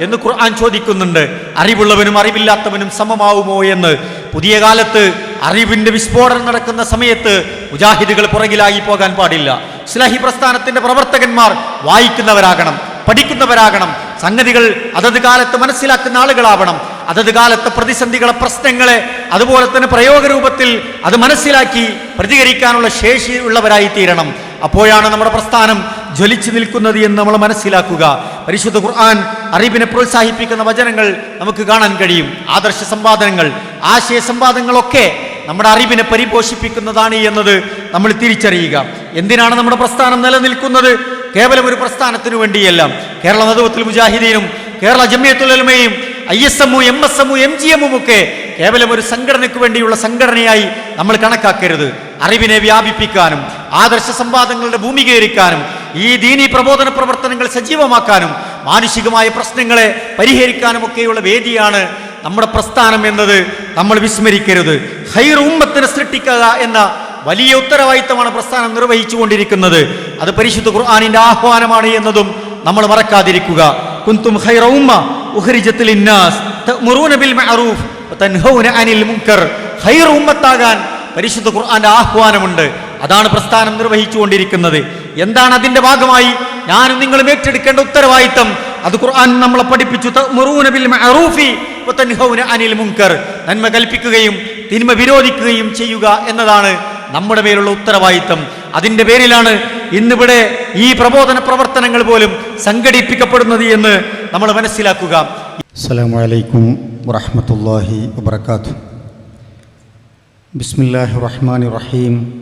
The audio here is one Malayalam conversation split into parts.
എന്ന് ഖുർആൻ ചോദിക്കുന്നുണ്ട്. അറിവുള്ളവനും അറിവില്ലാത്തവനും സമമാവുമോ എന്ന്. പുതിയ കാലത്ത് അറിവിന്റെ വിസ്ഫോടനം നടക്കുന്ന സമയത്ത് മുജാഹിദുകൾ പുറകിലായി പോകാൻ പാടില്ല. ഇസ്ലാഹി പ്രസ്ഥാനത്തിന്റെ പ്രവർത്തകന്മാർ വായിക്കുന്നവരാകണം പഠിക്കുന്നവരാകണം. സംഗതികൾ അതത് കാലത്ത് മനസ്സിലാക്കുന്ന ആളുകളാവണം. അതത് കാലത്തെ പ്രതിസന്ധികളെ പ്രശ്നങ്ങളെ അതുപോലെ തന്നെ പ്രയോഗരൂപത്തിൽ അത് മനസ്സിലാക്കി പ്രതികരിക്കാനുള്ള ശേഷി ഉള്ളവരായി തീരണം അപ്പോഴാണ് നമ്മുടെ പ്രസ്ഥാനം ജ്വലിച്ചു നിൽക്കുന്നത് എന്ന് നമ്മൾ മനസ്സിലാക്കുക. പരിശുദ്ധ ഖുർആൻ അറിവിനെ പ്രോത്സാഹിപ്പിക്കുന്ന വചനങ്ങൾ നമുക്ക് കാണാൻ കഴിയും. ആദർശ സമ്പാദനങ്ങൾ ആശയ സമ്പാദനങ്ങളൊക്കെ നമ്മുടെ അറിവിനെ പരിപോഷിപ്പിക്കുന്നതാണ് എന്നത് നമ്മൾ തിരിച്ചറിയുക. എന്തിനാണ് നമ്മുടെ പ്രസ്ഥാനം നിലനിൽക്കുന്നത്? കേവലം ഒരു പ്രസ്ഥാനത്തിനു വേണ്ടിയല്ല. കേരള നദുവത്തുൽ മുജാഹിദീനും Kerala ജമ്മിയത്തുലമയും I S M M S M M G എമ്മും ഒക്കെ കേവലം ഒരു സംഘടനയ്ക്ക് വേണ്ടിയുള്ള സംഘടനയായി നമ്മൾ കണക്കാക്കരുത്. അറിവിനെ വ്യാപിപ്പിക്കാനും ആദർശ സംവാദങ്ങളുടെ ഭൂമികീകരിക്കാനും ഈ ദീനി പ്രബോധന പ്രവർത്തനങ്ങൾ സജീവമാക്കാനും മാനുഷികമായ പ്രശ്നങ്ങളെ പരിഹരിക്കാനും ഒക്കെയുള്ള വേദിയാണ് നമ്മുടെ പ്രസ്ഥാനം എന്നത്. നമ്മൾ വിസ്മരിക്കരുത്. ഹൈർ ഉമ്മത്തിനെ സൃഷ്ടിക്കുക എന്ന വലിയ ഉത്തരവാദിത്തമാണ് പ്രസ്ഥാനം നിർവഹിച്ചു കൊണ്ടിരിക്കുന്നത് അത് പരിശുദ്ധ ഖുർആാനിന്റെ ആഹ്വാനമാണ് എന്നതും നമ്മൾ മറക്കാതിരിക്കുക. കുന്തും ഖൈറ ഉമ്മ ഉഹരിജത്തിൽ ഇന്നാസ് ബിൽ മഅറൂഫ് അനിൽ മുൻകർ. ഹൈർ ഉമ്മത്താകാൻ പരിശുദ്ധ ഖുർആന്റെ ആഹ്വാനമുണ്ട്. അതാണ് പ്രസ്ഥാനം നിർവഹിച്ചു കൊണ്ടിരിക്കുന്നത് എന്താണ് അതിന്റെ ഭാഗമായി? ഞാനും നിങ്ങളും ഏറ്റെടുക്കേണ്ട ഉത്തരവാദിത്തം. അത് ഖുർആൻ നമ്മളെ പഠിപ്പിച്ചു. അനിൽ മുങ്കർ നന്മ കൽപ്പിക്കുകയും തിന്മ വിരോധിക്കുകയും ചെയ്യുക എന്നതാണ് നമ്മുടെ മേലുള്ള ഉത്തരവാദിത്തം. അതിന്റെ പേരിലാണ് ഇന്നിവിടെ ഈ പ്രബോധന പ്രവർത്തനങ്ങൾ പോലും സംഘടിപ്പിക്കപ്പെടുന്നത് എന്ന് നമ്മൾ മനസ്സിലാക്കുക. അസ്സാം വലൈക്കും വറഹമത്തല്ലാഹി വാത്തു ബിസ്മില്ലാഹി റഹ്മാൻ റഹീം.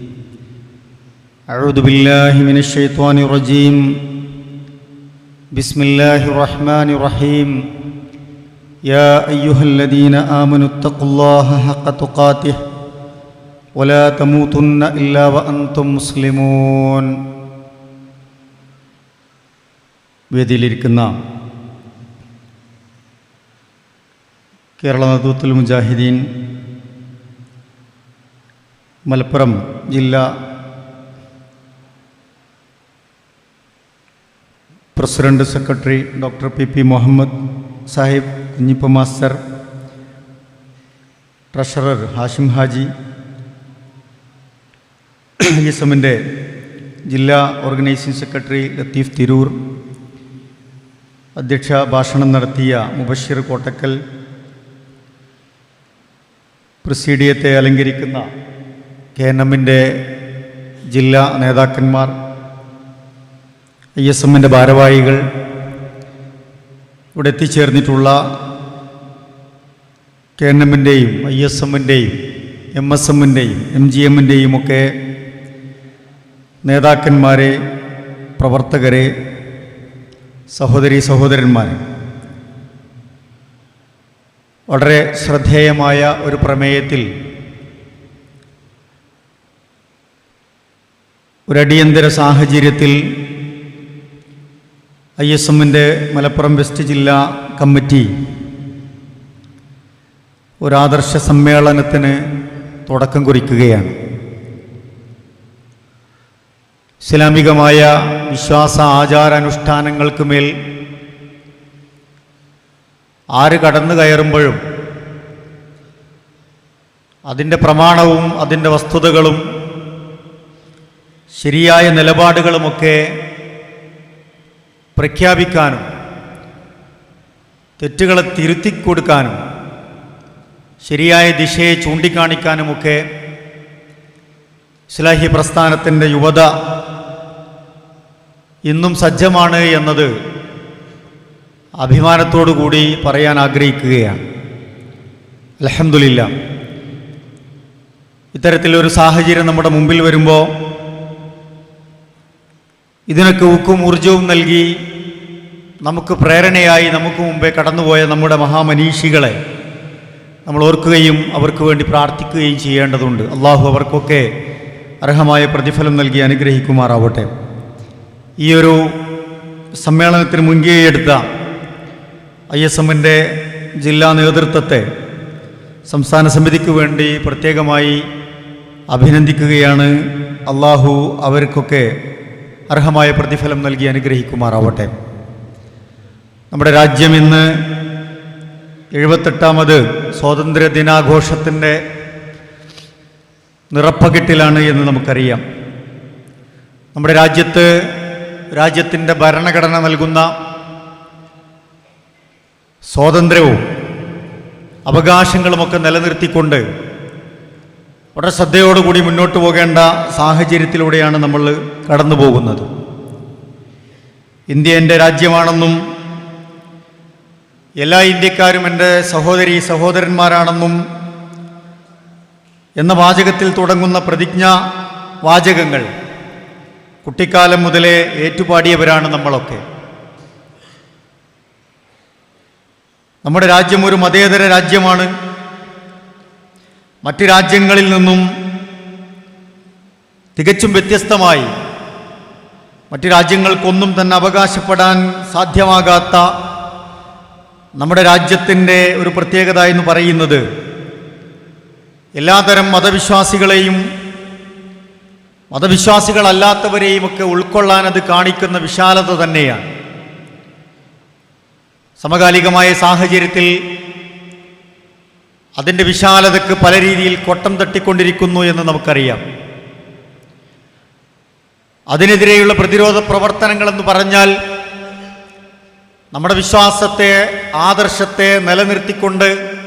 أعوذ بالله من الشيطان الرجيم بسم الله الرحمن الرحيم يا أيها الذين آمنوا اتقوا الله حق تقاته ولا تموتن إلا وأنتم مسلمون വേദിയിലിരിക്കുന്ന കേരള നേതൃത്വത്തിൽ മുജാഹിദീൻ മലപ്പുറം ജില്ലാ president secretary doctor P P Muhammad Sahib Kunhippa master treasurer Hashim Haji എമ്മിന്റെ ജില്ലാ ഓർഗനൈസിംഗ് സെക്രട്ടറി ലത്തീഫ് തിരൂർ അധ്യക്ഷ ഭാഷണം നടത്തിയ മുബഷിർ കോട്ടക്കൽ പ്രസീഡിയത്തെ അലങ്കരിക്കുന്ന കെ എൻ ജില്ലാ നേതാക്കന്മാർ ഐ എസ് എമ്മിന്റെ ഭാരവാഹികൾ ഇവിടെ എത്തിച്ചേർന്നിട്ടുള്ള കെ എൻ എമ്മിന്റെയും ഐ എസ് എമ്മിന്റെയും എം എസ് എമ്മിന്റെയും എം ജി എമ്മിന്റെയും ഒക്കെ നേതാക്കന്മാരെ പ്രവർത്തകരെ സഹോദരി സഹോദരന്മാരെ. വളരെ ശ്രദ്ധേയമായ ഒരു പ്രമേയത്തിൽ ഒരടിയന്തര സാഹചര്യത്തിൽ ഐ എസ് എമ്മിന്റെ മലപ്പുറം വെസ്റ്റ് ജില്ലാ കമ്മിറ്റി ഒരാദർശ സമ്മേളനത്തിന് തുടക്കം കുറിക്കുകയാണ്. ഇസ്ലാമികമായ വിശ്വാസ ആചാരാനുഷ്ഠാനങ്ങൾക്ക് മേൽ ആര് കടന്നു കയറുമ്പോഴും അതിന്റെ പ്രമാണവും അതിന്റെ വസ്തുതകളും ശരിയായ നിലപാടുകളുമൊക്കെ പ്രഖ്യാപിക്കാനും തെറ്റുകളെ തിരുത്തി കൊടുക്കാനും ശരിയായ ദിശയെ ചൂണ്ടിക്കാണിക്കാനുമൊക്കെ ഇസ്ലാഹി പ്രസ്ഥാനത്തിന്റെ യുവത ഇന്നും സജ്ജമാണ് എന്നത് അഭിമാനത്തോടു കൂടി പറയാൻ ആഗ്രഹിക്കുകയാണ്. അലഹമില്ല ഇത്തരത്തിലൊരു സാഹചര്യം നമ്മുടെ മുമ്പിൽ വരുമ്പോൾ ഇതിനൊക്കെ ഊക്കും ഊർജവും നൽകി നമുക്ക് പ്രേരണയായി നമുക്ക് മുമ്പേ കടന്നുപോയ നമ്മുടെ മഹാമനീഷികളെ നമ്മൾ ഓർക്കുകയും അവർക്ക് വേണ്ടി പ്രാർത്ഥിക്കുകയും ചെയ്യേണ്ടതുണ്ട്. അള്ളാഹു അവർക്കൊക്കെ അർഹമായ പ്രതിഫലം നൽകി അനുഗ്രഹിക്കുമാറാവട്ടെ. ഈ ഒരു സമ്മേളനത്തിന് മുൻകൈയെടുത്ത ഐ എസ് എമ്മിന്റെ ജില്ലാ നേതൃത്വത്തെ സംസ്ഥാന സമിതിക്ക് വേണ്ടി പ്രത്യേകമായി അഭിനന്ദിക്കുകയാണ്. അള്ളാഹു അവർക്കൊക്കെ അർഹമായ പ്രതിഫലം നൽകി അനുഗ്രഹിക്കുമാറാവട്ടെ. നമ്മുടെ രാജ്യം ഇന്ന് എഴുപത്തെട്ടാമത് സ്വാതന്ത്ര്യ ദിനാഘോഷത്തിന്റെ നിറപ്പകിട്ടിലാണ് എന്ന് നമുക്കറിയാം. നമ്മുടെ രാജ്യത്ത് രാജ്യത്തിന്റെ ഭരണഘടന നൽകുന്ന സ്വാതന്ത്ര്യവും അവകാശങ്ങളുമൊക്കെ നിലനിർത്തിക്കൊണ്ട് വളരെ ശ്രദ്ധയോടുകൂടി മുന്നോട്ട് പോകേണ്ട സാഹചര്യത്തിലൂടെയാണ് നമ്മൾ കടന്നു പോകുന്നത്. ഇന്ത്യ എന്റെ രാജ്യമാണെന്നും എല്ലാ ഇന്ത്യക്കാരും എന്റെ സഹോദരി സഹോദരന്മാരാണെന്നും എന്ന വാചകത്തിൽ തുടങ്ങുന്ന പ്രതിജ്ഞ വാചകങ്ങൾ കുട്ടിക്കാലം മുതലേ ഏറ്റുപാടിയവരാണ് നമ്മളൊക്കെ. നമ്മുടെ രാജ്യം ഒരു മതേതര രാജ്യമാണ്. മറ്റ് രാജ്യങ്ങളിൽ നിന്നും തികച്ചും വ്യത്യസ്തമായി മറ്റ് രാജ്യങ്ങൾക്കൊന്നും തന്നെ അവകാശപ്പെടാൻ സാധ്യമാകാത്ത നമ്മുടെ രാജ്യത്തിന്റെ ഒരു പ്രത്യേകത എന്ന് പറയുന്നത് എല്ലാതരം മതവിശ്വാസികളെയും മതവിശ്വാസികളല്ലാത്തവരെയും ഒക്കെ ഉൾക്കൊള്ളാൻ അത് കാണിക്കുന്ന വിശാലത തന്നെയാണ്. സമകാലികമായ സാഹചര്യത്തിൽ അതിന്റെ വിശാലതയ്ക്ക് പല രീതിയിൽ കൊട്ടം തട്ടിക്കൊണ്ടിരിക്കുന്നു എന്ന് നമുക്കറിയാം. അതിനെതിരെയുള്ള പ്രതിരോധ പ്രവർത്തനങ്ങളെന്ന് പറഞ്ഞാൽ നമ്മുടെ വിശ്വാസത്തെ ആദർശത്തെ നിലനിർത്തിക്കൊണ്ട്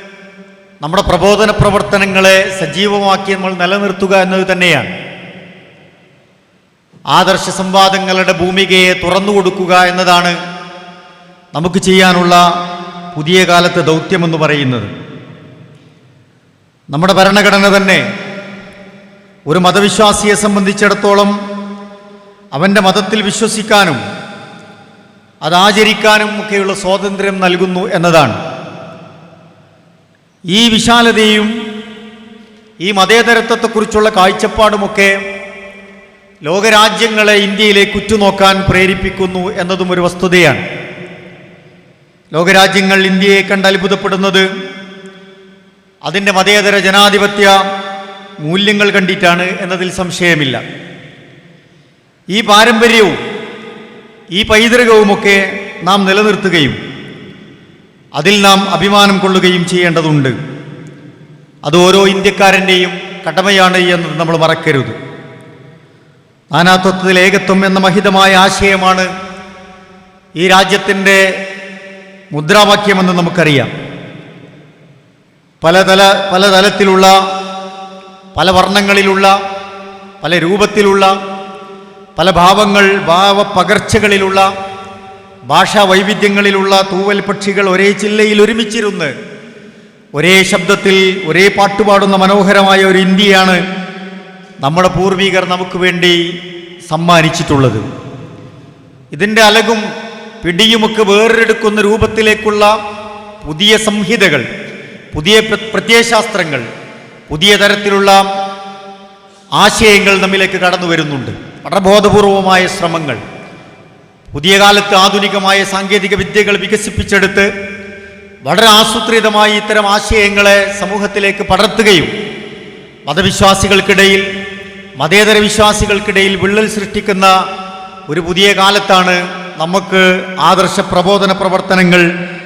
നമ്മുടെ പ്രബോധന പ്രവർത്തനങ്ങളെ സജീവമാക്കി നമ്മൾ നിലനിർത്തുക എന്നത് തന്നെയാണ്. ആദർശ സംവാദങ്ങളുടെ ഭൂമികയെ തുറന്നു കൊടുക്കുക എന്നതാണ് നമുക്ക് ചെയ്യാനുള്ള പുതിയ കാലത്തെ ദൗത്യമെന്ന് പറയുന്നത്. നമ്മുടെ ഭരണഘടന തന്നെ ഒരു മതവിശ്വാസിയെ സംബന്ധിച്ചിടത്തോളം അവന്റെ മതത്തിൽ വിശ്വസിക്കാനും അതാചരിക്കാനും ഒക്കെയുള്ള സ്വാതന്ത്ര്യം നൽകുന്നു എന്നതാണ്. ഈ വിശാലതയും ഈ മതേതരത്വത്തെക്കുറിച്ചുള്ള കാഴ്ചപ്പാടുമൊക്കെ ലോകരാജ്യങ്ങളെ ഇന്ത്യയിലേക്ക് ഉറ്റുനോക്കാൻ പ്രേരിപ്പിക്കുന്നു എന്നതും ഒരു വസ്തുതയാണ്. ലോകരാജ്യങ്ങൾ ഇന്ത്യയെ കണ്ട് അത്ഭുതപ്പെടുന്നത് അതിന്റെ മതേതര ജനാധിപത്യ മൂല്യങ്ങൾ കണ്ടിട്ടാണ് എന്നതിൽ സംശയമില്ല. ഈ പാരമ്പര്യവും ഈ പൈതൃകവുമൊക്കെ നാം നിലനിർത്തുകയും അതിൽ നാം അഭിമാനം കൊള്ളുകയും ചെയ്യേണ്ടതുണ്ട്. അത് ഓരോ ഇന്ത്യക്കാരന്റെയും കടമയാണ് എന്നത് നമ്മൾ മറക്കരുത്. നാനാത്വത്തിൽ ഏകത്വം എന്ന മഹിതമായ ആശയമാണ് ഈ രാജ്യത്തിന്റെ മുദ്രാവാക്യമെന്ന് നമുക്കറിയാം. പലതല പലതലത്തിലുള്ള പല വർണങ്ങളിലുള്ള പല രൂപത്തിലുള്ള പല ഭാവങ്ങൾ ഭാവ പകർച്ചകളിലുള്ള ഭാഷാ വൈവിധ്യങ്ങളിലുള്ള തൂവൽ പക്ഷികൾ ഒരേ ചില്ലയിൽ ഒരുമിച്ചിരുന്ന് ഒരേ ശബ്ദത്തിൽ ഒരേ പാട്ടുപാടുന്ന മനോഹരമായ ഒരു ഇന്ത്യയാണ് നമ്മുടെ പൂർവികർ നമുക്ക് വേണ്ടി സമ്മാനിച്ചിട്ടുള്ളത്. ഇതിന്റെ അലകും പിടിയുമൊക്കെ വേറെടുക്കുന്ന രൂപത്തിലേക്കുള്ള പുതിയ സംഹിതകൾ പുതിയ പ്രത്യയശാസ്ത്രങ്ങൾ പുതിയ തരത്തിലുള്ള ആശയങ്ങൾ നമ്മിലേക്ക് കടന്നു വരുന്നുണ്ട്. വളരെ ബോധപൂർവമായ ശ്രമങ്ങൾ പുതിയ കാലത്ത് ആധുനികമായ സാങ്കേതിക വിദ്യകൾ വികസിപ്പിച്ചെടുത്ത് വളരെ ആസൂത്രിതമായി ഇത്തരം ആശയങ്ങളെ സമൂഹത്തിലേക്ക് പടർത്തുകയും മതവിശ്വാസികൾക്കിടയിൽ മതേതര വിശ്വാസികൾക്കിടയിൽ വിള്ളൽ സൃഷ്ടിക്കുന്ന ഒരു പുതിയ കാലത്താണ് നമുക്ക് ആദർശ പ്രബോധന പ്രവർത്തനങ്ങൾ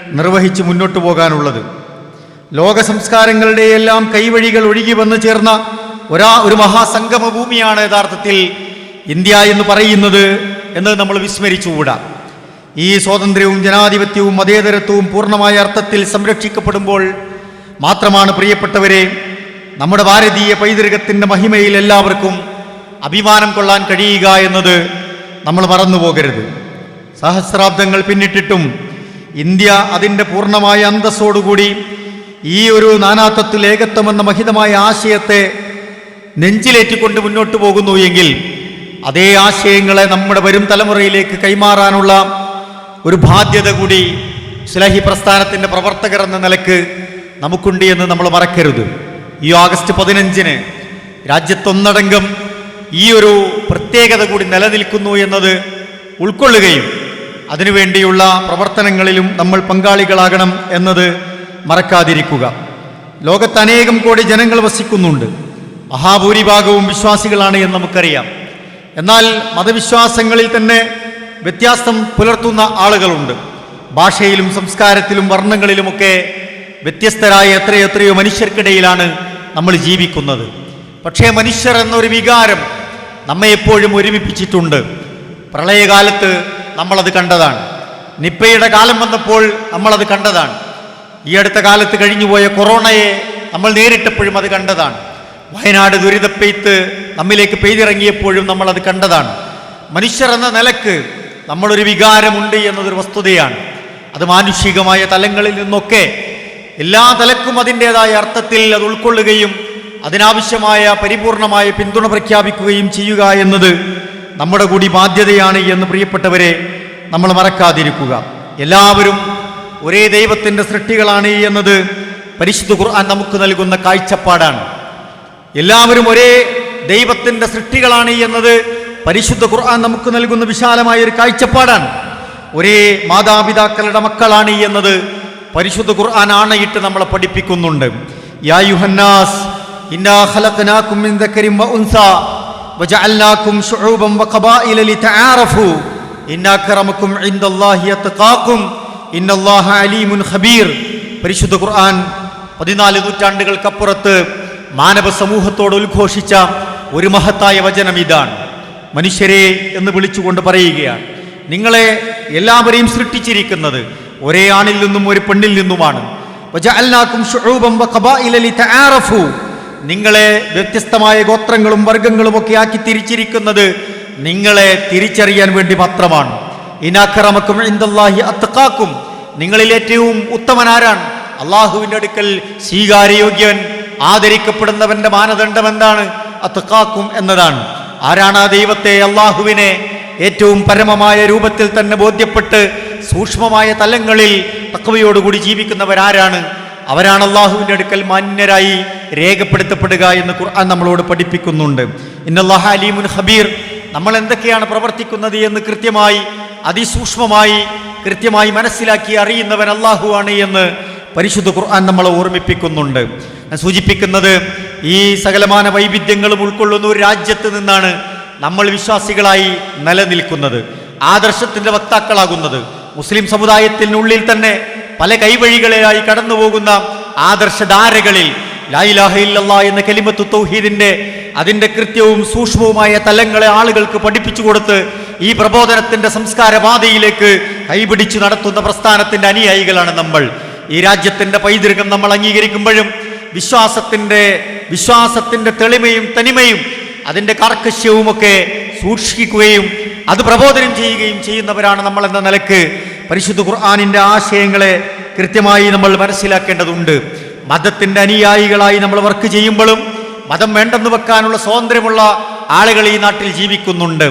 നിർവഹിച്ച് മുന്നോട്ട് പോകാനുള്ളത്. ലോക സംസ്കാരങ്ങളുടെ എല്ലാം കൈവഴികൾ ഒഴുകി വന്നു ചേർന്ന ഒരാ ഒരു മഹാസംഗമ ഭൂമിയാണ് യഥാർത്ഥത്തിൽ ഇന്ത്യ എന്ന് പറയുന്നത് എന്ന് നമ്മൾ വിസ്മരിച്ചുകൂടാ. ഈ സ്വാതന്ത്ര്യവും ജനാധിപത്യവും മതേതരത്വവും പൂർണമായ അർത്ഥത്തിൽ സംരക്ഷിക്കപ്പെടുമ്പോൾ മാത്രമാണ് പ്രിയപ്പെട്ടവരെ നമ്മുടെ ഭാരതീയ പൈതൃകത്തിന്റെ മഹിമയിൽ എല്ലാവർക്കും അഭിമാനം കൊള്ളാൻ കഴിയുക എന്നത് നമ്മൾ മറന്നു പോകരുത് സഹസ്രാബ്ദങ്ങൾ പിന്നിട്ടിട്ടും ഇന്ത്യ അതിന്റെ പൂർണമായ അന്തസ്സോടുകൂടി ഈ ഒരു നാനാത്വത്തിൽ ഏകത്വം എന്ന മഹിതമായ ആശയത്തെ നെഞ്ചിലേറ്റിക്കൊണ്ട് മുന്നോട്ട് പോകുന്നു എങ്കിൽ അതേ ആശയങ്ങളെ നമ്മുടെ വരും തലമുറയിലേക്ക് കൈമാറാനുള്ള ഒരു ബാധ്യത കൂടി ഇസ്ലാഹി പ്രസ്ഥാനത്തിന്റെ പ്രവർത്തകർ എന്ന നിലയ്ക്ക് നമുക്കുണ്ട് എന്ന് നമ്മൾ മറക്കരുത്. ഈ ഓഗസ്റ്റ് പതിനഞ്ചിന് രാജ്യത്തൊന്നടങ്കം ഈ ഒരു പ്രത്യേകത കൂടി നിലനിൽക്കുന്നു എന്നത് ഉൾക്കൊള്ളുകയും അതിനുവേണ്ടിയുള്ള പ്രവർത്തനങ്ങളിലും നമ്മൾ പങ്കാളികളാകണം എന്നത് മറക്കാതിരിക്കുക. ലോകത്ത് അനേകം കോടി ജനങ്ങൾ വസിക്കുന്നുണ്ട്. മഹാഭൂരിഭാഗവും വിശ്വാസികളാണ് എന്ന് നമുക്കറിയാം. എന്നാൽ മതവിശ്വാസങ്ങളിൽ തന്നെ വ്യത്യാസം പുലർത്തുന്ന ആളുകളുണ്ട്. ഭാഷയിലും സംസ്കാരത്തിലും വർണങ്ങളിലുമൊക്കെ വ്യത്യസ്തരായ എത്രയെത്രയോ എത്രയോ മനുഷ്യർക്കിടയിലാണ് നമ്മൾ ജീവിക്കുന്നത്. പക്ഷേ മനുഷ്യർ എന്നൊരു വികാരം നമ്മെ എപ്പോഴും ഒരുമിപ്പിച്ചിട്ടുണ്ട്. പ്രളയകാലത്ത് നമ്മളത് കണ്ടതാണ്. നിപ്പയുടെ കാലം വന്നപ്പോൾ നമ്മളത് കണ്ടതാണ്. ഈ അടുത്ത കാലത്ത് കഴിഞ്ഞുപോയ കൊറോണയെ നമ്മൾ നേരിട്ടപ്പോഴും അത് കണ്ടതാണ്. വയനാട് ദുരിതപ്പെയ്ത്ത് നമ്മിലേക്ക് പെയ്തിറങ്ങിയപ്പോഴും നമ്മൾ അത് കണ്ടതാണ്. മനുഷ്യർ എന്ന നിലയ്ക്ക് നമ്മളൊരു വികാരമുണ്ട് എന്നതൊരു വസ്തുതയാണ്. അത് മാനുഷികമായ തലങ്ങളിൽ നിന്നൊക്കെ എല്ലാ തലക്കും അതിന്റെതായ അർത്ഥത്തിൽ അത് ഉൾക്കൊള്ളുകയും അതിനാവശ്യമായ പരിപൂർണമായ പിന്തുണ പ്രഖ്യാപിക്കുകയും ചെയ്യുക എന്നത് നമ്മുടെ കൂടി ബാധ്യതയാണ് എന്ന് പ്രിയപ്പെട്ടവരെ നമ്മൾ മറക്കാതിരിക്കുക. എല്ലാവരും ഒരേ ദൈവത്തിന്റെ സൃഷ്ടികളാണ് എന്നത്. പരിശുദ്ധ ഖുർആൻ നമുക്ക് നൽകുന്ന കാഴ്ചപ്പാടാണ്. എല്ലാവരും ഒരേ ദൈവത്തിന്റെ സൃഷ്ടികളാണ് എന്നത്. പരിശുദ്ധ ഖുർആൻ നമുക്ക് നൽകുന്ന വിശാലമായ ഒരു കാഴ്ചപ്പാടാണ്. ഒരേ മാതാപിതാക്കളുടെ മക്കളാണ് എന്നത്. പരിശുദ്ധ ഖുർആൻ ആണയിട്ട് നമ്മളെ പഠിപ്പിക്കുന്നുണ്ട്. യാ യുഹന്നാസ് ഇന്നാ ഖലഖനാകും മിൻ വ ഉൻസാ ശുഊബൻ ഖബായില ലിതആറഫു ഇന്നാ ഇൻദല്ലാഹി അലീമുൻ ഖബീർ. പരിശുദ്ധ ഖുർആൻ പതിനാല് നൂറ്റാണ്ടുകൾക്കപ്പുറത്ത് മാനവ സമൂഹത്തോട് ഉദ്ഘോഷിച്ച ഒരു മഹത്തായ വചനം ഇതാണ്. മനുഷ്യരെ എന്ന് വിളിച്ചുകൊണ്ട് പറയുകയാണ്. നിങ്ങളെ എല്ലാവരെയും സൃഷ്ടിച്ചിരിക്കുന്നത് ഒരേ ആണിൽ നിന്നും ഒരു പെണ്ണിൽ നിന്നുമാണ്. നിങ്ങളെ വ്യത്യസ്തമായ ഗോത്രങ്ങളും വർഗങ്ങളും ഒക്കെ ആക്കി തിരിച്ചിരിക്കുന്നത് നിങ്ങളെ തിരിച്ചറിയാൻ വേണ്ടി മാത്രമാണ്. ഇന്ദല്ലാഹി അത്തക്കാക്കും നിങ്ങളിൽ ഏറ്റവും ഉത്തമനാരാണ്? അള്ളാഹുവിന്റെ അടുക്കൽ സ്വീകാര്യയോഗ്യൻ ആദരിക്കപ്പെടുന്നവന്റെ മാനദണ്ഡം എന്താണ്? അത്തക്കാക്കും എന്നതാണ്. ആരാണ് ആ ദൈവത്തെ അള്ളാഹുവിനെ ഏറ്റവും പരമമായ രൂപത്തിൽ തന്നെ ബോധ്യപ്പെട്ട് സൂക്ഷ്മമായ തലങ്ങളിൽ തക്കവയോടുകൂടി ജീവിക്കുന്നവരാരാണ്? അവരാണ് അള്ളാഹുവിന്റെ അടുക്കൽ മാന്യരായി രേഖപ്പെടുത്തപ്പെടുക എന്ന് ഖുർആൻ നമ്മളോട് പഠിപ്പിക്കുന്നുണ്ട്. ഇന്നല്ലാഹ അലീമുൻ ഹബീർ നമ്മൾ എന്തൊക്കെയാണ് പ്രവർത്തിക്കുന്നത് എന്ന് കൃത്യമായി അതിസൂക്ഷ്മമായി കൃത്യമായി മനസ്സിലാക്കി അറിയുന്നവൻ അള്ളാഹു ആണ് എന്ന് പരിശുദ്ധ ഖുർആൻ നമ്മളെ ഓർമ്മിപ്പിക്കുന്നുണ്ട്. സൂചിപ്പിക്കുന്നത് ഈ സകലമാന വൈവിധ്യങ്ങളും ഉൾക്കൊള്ളുന്ന ഒരു രാജ്യത്ത് നിന്നാണ് നമ്മൾ വിശ്വാസികളായി നിലനിൽക്കുന്നത് ആദർശത്തിന്റെ വക്താക്കളാകുന്നത്. മുസ്ലിം സമുദായത്തിനുള്ളിൽ തന്നെ പല കൈവഴികളിലായി കടന്നു പോകുന്ന ആദർശധാരകളിൽ എന്ന കലിമത്തു തൗഹീദിന്റെ അതിന്റെ കൃത്യവും സൂക്ഷ്മവുമായ തലങ്ങളെ ആളുകൾക്ക് പഠിപ്പിച്ചു കൊടുത്ത് ഈ പ്രബോധനത്തിന്റെ സംസ്കാരപാതയിലേക്ക് കൈപിടിച്ചു നടത്തുന്ന പ്രസ്ഥാനത്തിന്റെ അനുയായികളാണ് നമ്മൾ. ഈ രാജ്യത്തിന്റെ പൈതൃകം നമ്മൾ അംഗീകരിക്കുമ്പോഴും വിശ്വാസത്തിന്റെ വിശ്വാസത്തിന്റെ തെളിമയും തനിമയും അതിന്റെ കാർക്കശ്യവുമൊക്കെ സൂക്ഷിക്കുകയും അത് പ്രബോധനം ചെയ്യുകയും ചെയ്യുന്നവരാണ് നമ്മൾ എന്ന നിലയ്ക്ക് പരിശുദ്ധ ഖുർആാനിന്റെ ആശയങ്ങളെ കൃത്യമായി നമ്മൾ മനസ്സിലാക്കേണ്ടതുണ്ട്. മതത്തിന്റെ അനുയായികളായി നമ്മൾ വർക്ക് ചെയ്യുമ്പോഴും മതം വേണ്ടെന്ന് വെക്കാനുള്ള സ്വാതന്ത്ര്യമുള്ള ആളുകൾ ഈ നാട്ടിൽ ജീവിക്കുന്നുണ്ട്.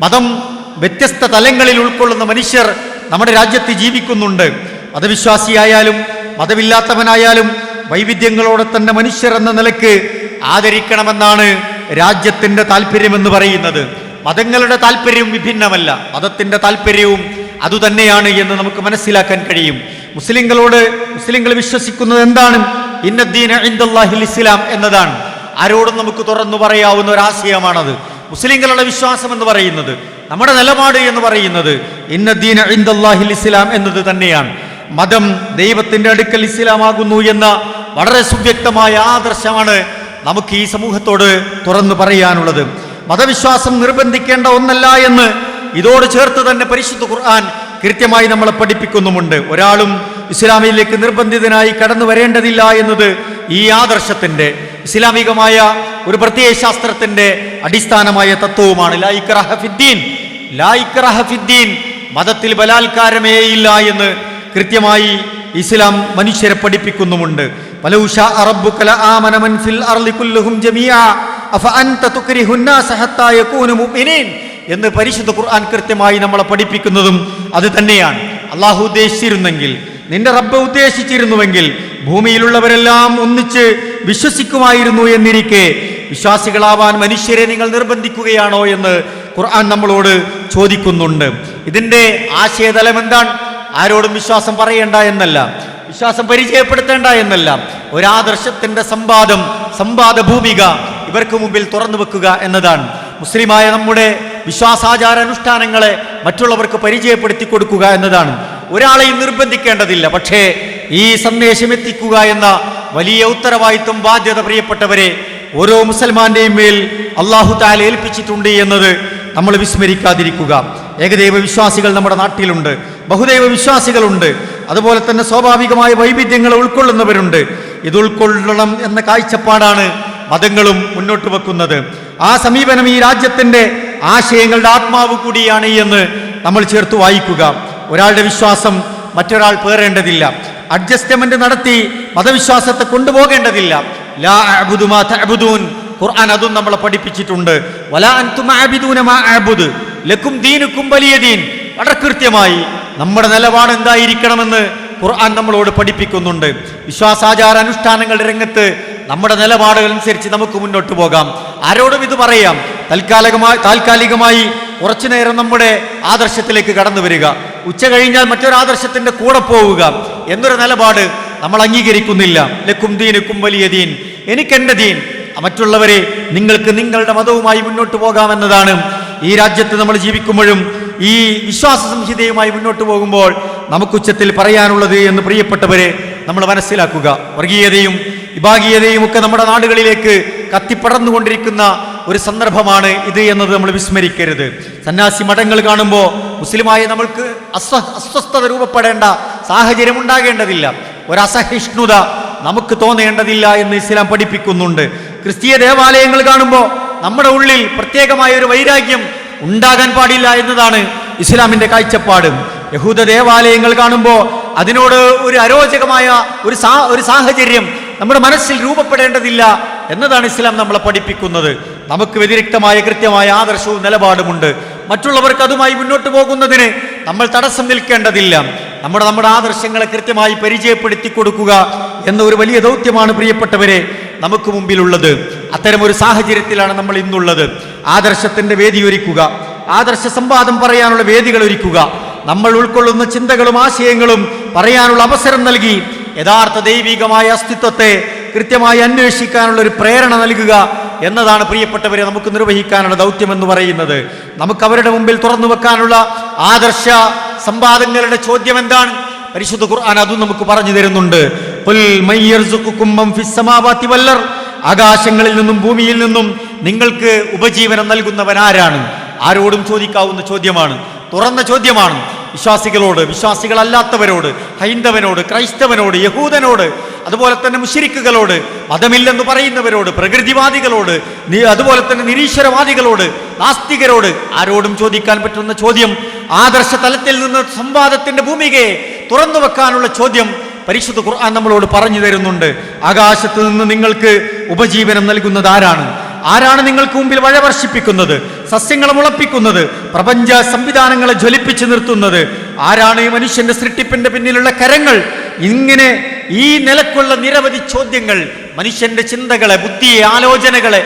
മതം വ്യത്യസ്ത തലങ്ങളിൽ ഉൾക്കൊള്ളുന്ന മനുഷ്യർ നമ്മുടെ രാജ്യത്ത് ജീവിക്കുന്നുണ്ട്. മതവിശ്വാസിയായാലും മതമില്ലാത്തവനായാലും വൈവിധ്യങ്ങളോടെ തന്നെ മനുഷ്യർ എന്ന നിലയ്ക്ക് ആദരിക്കണമെന്നാണ് രാജ്യത്തിന്റെ താല്പര്യമെന്ന് പറയുന്നത്. മതങ്ങളുടെ താല്പര്യവും വിഭിന്നമല്ല. മതത്തിന്റെ താല്പര്യവും അതുതന്നെയാണ് എന്ന് നമുക്ക് മനസ്സിലാക്കാൻ കഴിയും. മുസ്ലിങ്ങളോട് മുസ്ലിങ്ങൾ വിശ്വസിക്കുന്നത് എന്താണ്? ഇന്നദ്ദീന ഇന്ദുല്ലാഹിൽ ഇസ്ലാം എന്നതാണ്. ആരോടും നമുക്ക് തുറന്നു പറയാവുന്ന ഒരു ആശയമാണത്. മുസ്ലിങ്ങളുടെ വിശ്വാസം എന്ന് പറയുന്നത് നമ്മുടെ നിലപാട് എന്ന് പറയുന്നത് ഇന്നദ്ദീന ഇന്ദുല്ലാഹിൽ ഇസ്ലാം എന്നത് തന്നെയാണ്. മതം ദൈവത്തിന്റെ അടുക്കൽ ഇസ്ലാമാകുന്നു എന്ന വളരെ സുവ്യക്തമായ ആദർശമാണ് നമുക്ക് ഈ സമൂഹത്തോട് തുറന്നു പറയാനുള്ളത്. മതവിശ്വാസം നിർബന്ധിക്കേണ്ട ഒന്നല്ല എന്ന് ഇതോട് ചേർത്ത് തന്നെ പരിശുദ്ധ ഖുർആൻ കൃത്യമായി നമ്മളെ പഠിപ്പിക്കുന്നുമുണ്ട്. ഒരാളും ഇസ്ലാമിലേക്ക് നിർബന്ധിതനായി കടന്നു വരേണ്ടതില്ല എന്നത് ഈ ആദർശത്തിന്റെ ഇസ്ലാമികമായ ഒരു പ്രത്യയ ശാസ്ത്രത്തിന്റെ അടിസ്ഥാനമായ തത്വവുമാണ്. ലൈക് റഹഫിദ്ദീൻ മതത്തിൽ ബലാത്കാരമേ ഇല്ല എന്ന് കൃത്യമായി ഇസ്ലാം മനുഷ്യരെ പഠിപ്പിക്കുന്നുമുണ്ട്. ഫിൽ അർളി ജമിയ അഫ അൻത മുഅ്മിനീൻ. എന്ന് പരിശുദ്ധ ഖുർആൻ കൃത്യമായി നമ്മളെ പഠിപ്പിക്കുന്നതും അത് തന്നെയാണ്. അള്ളാഹു ഉദ്ദേശിച്ചിരുന്നെങ്കിൽ നിന്റെ റബ്ബ് ഉദ്ദേശിച്ചിരുന്നുവെങ്കിൽ ഭൂമിയിലുള്ളവരെല്ലാം ഒന്നിച്ച് വിശ്വസിക്കുമായിരുന്നു എന്നിരിക്കെ വിശ്വാസികളാവാൻ മനുഷ്യരെ നിങ്ങൾ നിർബന്ധിക്കുകയാണോ എന്ന് ഖുർആൻ നമ്മളോട് ചോദിക്കുന്നുണ്ട്. ഇതിന്റെ ആശയതലം എന്താണ്? ആരോടും വിശ്വാസം പറയേണ്ട എന്നല്ല. വിശ്വാസം പരിചയപ്പെടുത്തേണ്ട എന്നല്ല. ഒരാദർശത്തിന്റെ സംവാദം സംവാദ ഭൂമിക ഇവർക്ക് മുമ്പിൽ തുറന്നു വെക്കുക എന്നതാണ്. മുസ്ലിമായ നമ്മുടെ വിശ്വാസാചാര അനുഷ്ഠാനങ്ങളെ മറ്റുള്ളവർക്ക് പരിചയപ്പെടുത്തി കൊടുക്കുക എന്നതാണ്. ഒരാളെയും നിർബന്ധിക്കേണ്ടതില്ല. പക്ഷേ ഈ സന്ദേശം എത്തിക്കുക എന്ന വലിയ ഉത്തരവാദിത്വം ബാധ്യത പ്രിയപ്പെട്ടവരെ ഓരോ മുസൽമാന്റെയും മേൽ അള്ളാഹു താല ഏൽപ്പിച്ചിട്ടുണ്ട് എന്നത് നമ്മൾ വിസ്മരിക്കാതിരിക്കുക. ഏകദൈവ വിശ്വാസികൾ നമ്മുടെ നാട്ടിലുണ്ട്. ബഹുദൈവ വിശ്വാസികളുണ്ട്. അതുപോലെ തന്നെ സ്വാഭാവികമായ വൈവിധ്യങ്ങൾ ഉൾക്കൊള്ളുന്നവരുണ്ട്. ഇത് ഉൾക്കൊള്ളണം എന്ന കാഴ്ചപ്പാടാണ് മതങ്ങളും മുന്നോട്ട് വെക്കുന്നത്. ആ സമീപനം ഈ രാജ്യത്തിന്റെ ആശയങ്ങളുടെ ആത്മാവ് കൂടിയാണ് എന്ന് നമ്മൾ ചേർത്ത് വായിക്കുക. ഒരാളുടെ വിശ്വാസം മറ്റൊരാൾ പേറേണ്ടതില്ല. അഡ്ജസ്റ്റ്മെന്റ് നടത്തി മതവിശ്വാസത്തെ കൊണ്ടുപോകേണ്ടതില്ല. ലാ ഖുർആൻ അതും നമ്മളെ പഠിപ്പിച്ചിട്ടുണ്ട്. വലാ അൻതും ആബിദൂന മാ അഅ്ബുദു. ലക്കും ദീനുക്കും വലിയ ദീൻ. വളരെ കൃത്യമായി നമ്മുടെ നിലപാട് എന്തായിരിക്കണമെന്ന് ഖുർആൻ നമ്മളോട് പഠിപ്പിക്കുന്നുണ്ട്. വിശ്വാസാചാര അനുഷ്ഠാനങ്ങളുടെ രംഗത്ത് നമ്മുടെ നിലപാടുകൾ അനുസരിച്ച് നമുക്ക് മുന്നോട്ട് പോകാം. ആരോടും ഇത് പറയാം. തൽക്കാലികമായി താൽക്കാലികമായി കുറച്ചു നേരം നമ്മുടെ ആദർശത്തിലേക്ക് കടന്നു വരിക. ഉച്ച കഴിഞ്ഞാൽ മറ്റൊരു ആദർശത്തിന്റെ കൂടെ പോവുക. എന്നൊരു നിലപാട് നമ്മൾ അംഗീകരിക്കുന്നില്ല. ലക്കും ദീനുക്കും വലിയ ദീൻ. എനിക്കെന്റെ ദീൻ. മറ്റുള്ളവരെ നിങ്ങൾക്ക് നിങ്ങളുടെ മതവുമായി മുന്നോട്ട് പോകാമെന്നതാണ്. ഈ രാജ്യത്ത് നമ്മൾ ജീവിക്കുമ്പോഴും ഈ വിശ്വാസ സംഹിതയുമായി മുന്നോട്ട് പോകുമ്പോൾ നമുക്ക് ഉച്ചത്തിൽ പറയാനുള്ളത് എന്ന് പ്രിയപ്പെട്ടവരെ നമ്മൾ മനസ്സിലാക്കുക. വർഗീയതയും വിഭാഗീയതയും ഒക്കെ നമ്മുടെ നാടുകളിലേക്ക് കത്തിപ്പടർന്നുകൊണ്ടിരിക്കുന്ന ഒരു സന്ദർഭമാണ് ഇത് എന്നത് നമ്മൾ വിസ്മരിക്കരുത്. സന്യാസി മഠങ്ങൾ കാണുമ്പോൾ മുസ്ലിമായി നമ്മൾക്ക് അസ്വ അസ്വസ്ഥത രൂപപ്പെടേണ്ട സാഹചര്യം ഉണ്ടാകേണ്ടതില്ല. ഒരു അസഹിഷ്ണുത നമുക്ക് തോന്നേണ്ടതില്ല എന്ന് ഇസ്ലാം പഠിപ്പിക്കുന്നുണ്ട്. ക്രിസ്തീയ ദേവാലയങ്ങൾ കാണുമ്പോൾ നമ്മുടെ ഉള്ളിൽ പ്രത്യേകമായ ഒരു വൈരാഗ്യം ഉണ്ടാകാൻ പാടില്ല എന്നതാണ് ഇസ്ലാമിന്റെ കാഴ്ചപ്പാട്. യഹൂദ ദേവാലയങ്ങൾ കാണുമ്പോൾ അതിനോട് ഒരു അരോചകമായ ഒരു സാ ഒരു സാഹചര്യം നമ്മുടെ മനസ്സിൽ രൂപപ്പെടേണ്ടതില്ല എന്നതാണ് ഇസ്ലാം നമ്മളെ പഠിപ്പിക്കുന്നത്. നമുക്ക് വ്യതിരിക്തമായ കൃത്യമായ ആദർശവും നിലപാടുമുണ്ട്. മറ്റുള്ളവർക്ക് അതുമായി മുന്നോട്ട് പോകുന്നതിന് നമ്മൾ തടസ്സം നിൽക്കേണ്ടതില്ല. നമ്മുടെ നമ്മുടെ ആദർശങ്ങളെ കൃത്യമായി പരിചയപ്പെടുത്തി കൊടുക്കുക എന്ന ഒരു വലിയ ദൗത്യമാണ് പ്രിയപ്പെട്ടവരെ നമുക്ക് മുമ്പിലുള്ളത്. ഒരു സാഹചര്യത്തിലാണ് നമ്മൾ ഇന്നുള്ളത്. ആദർശത്തിന്റെ വേദി ഒരുക്കുക. ആദർശ സംവാദം പറയാനുള്ള വേദികൾ ഒരുക്കുക. നമ്മൾ ഉൾക്കൊള്ളുന്ന ചിന്തകളും ആശയങ്ങളും പറയാനുള്ള അവസരം നൽകി യഥാർത്ഥ ദൈവികമായ അസ്തിത്വത്തെ കൃത്യമായി അന്വേഷിക്കാനുള്ള ഒരു പ്രേരണ നൽകുക എന്നതാണ് പ്രിയപ്പെട്ടവരെ നമുക്ക് നിർവഹിക്കാനുള്ള ദൗത്യം എന്ന് പറയുന്നത്. നമുക്ക് അവരുടെ മുമ്പിൽ തുറന്നു വെക്കാനുള്ള ആദർശ സംവാദങ്ങളുടെ ചോദ്യം എന്താണ് പരിശുദ്ധ ഖുർആൻ അതും നമുക്ക് പറഞ്ഞു തരുന്നുണ്ട്. "ഖുൽ മൻ യർസുഖുക്കും മൻ ഫിസ് സമാവാതി ആകാശങ്ങളിൽ നിന്നും ഭൂമിയിൽ നിന്നും നിങ്ങൾക്ക് ഉപജീവനം നൽകുന്നവൻ ആരാണ്? ആരോടും ചോദിക്കാവുന്ന ചോദ്യമാണ്. തുറന്ന ചോദ്യമാണ്. വിശ്വാസികളോട് വിശ്വാസികളല്ലാത്തവരോട് ഹൈന്ദവനോട് ക്രൈസ്തവനോട് യഹൂദനോട് അതുപോലെ തന്നെ മുഷിരിക്കുകളോട് മതമില്ലെന്ന് പറയുന്നവരോട് പ്രകൃതിവാദികളോട് അതുപോലെ തന്നെ നിരീശ്വരവാദികളോട് നാസ്തികരോട് ആരോടും ചോദിക്കാൻ പറ്റുന്ന ചോദ്യം ആദർശ തലത്തിൽ നിന്ന് സംവാദത്തിന്റെ ഭൂമികയെ തുറന്നു വെക്കാനുള്ള ചോദ്യം പരിശുദ്ധ ഖുർആൻ നമ്മളോട് പറഞ്ഞു തരുന്നുണ്ട്. ആകാശത്ത് നിന്ന് നിങ്ങൾക്ക് ഉപജീവനം നൽകുന്നത് ആരാണ്? ആരാണ് നിങ്ങൾക്ക് മുമ്പിൽ വഴവർഷിപ്പിക്കുന്നത്? സസ്യങ്ങളെ മുളപ്പിക്കുന്നത് പ്രപഞ്ച സംവിധാനങ്ങളെ ജ്വലിപ്പിച്ചു നിർത്തുന്നത്. ആരാണ് ഈ മനുഷ്യന്റെ സൃഷ്ടിപ്പിന്റെ പിന്നിലുള്ള കരങ്ങൾ? ഇങ്ങനെ ഈ നിലക്കുള്ള നിരവധി ചോദ്യങ്ങൾ മനുഷ്യന്റെ ചിന്തകളെ ബുദ്ധിയെ ആലോചനകളെ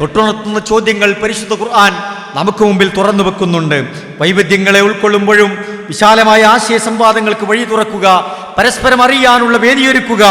തൊട്ടുണർത്തുന്ന ചോദ്യങ്ങൾ പരിശുദ്ധ ഖുർആൻ നമുക്ക് മുമ്പിൽ തുറന്നു വെക്കുന്നുണ്ട്. വൈവിധ്യങ്ങളെ ഉൾക്കൊള്ളുമ്പോഴും വിശാലമായ ആശയ സംവാദങ്ങൾക്ക് വഴി തുറക്കുക പരസ്പരം അറിയാനുള്ള വേദിയൊരുക്കുക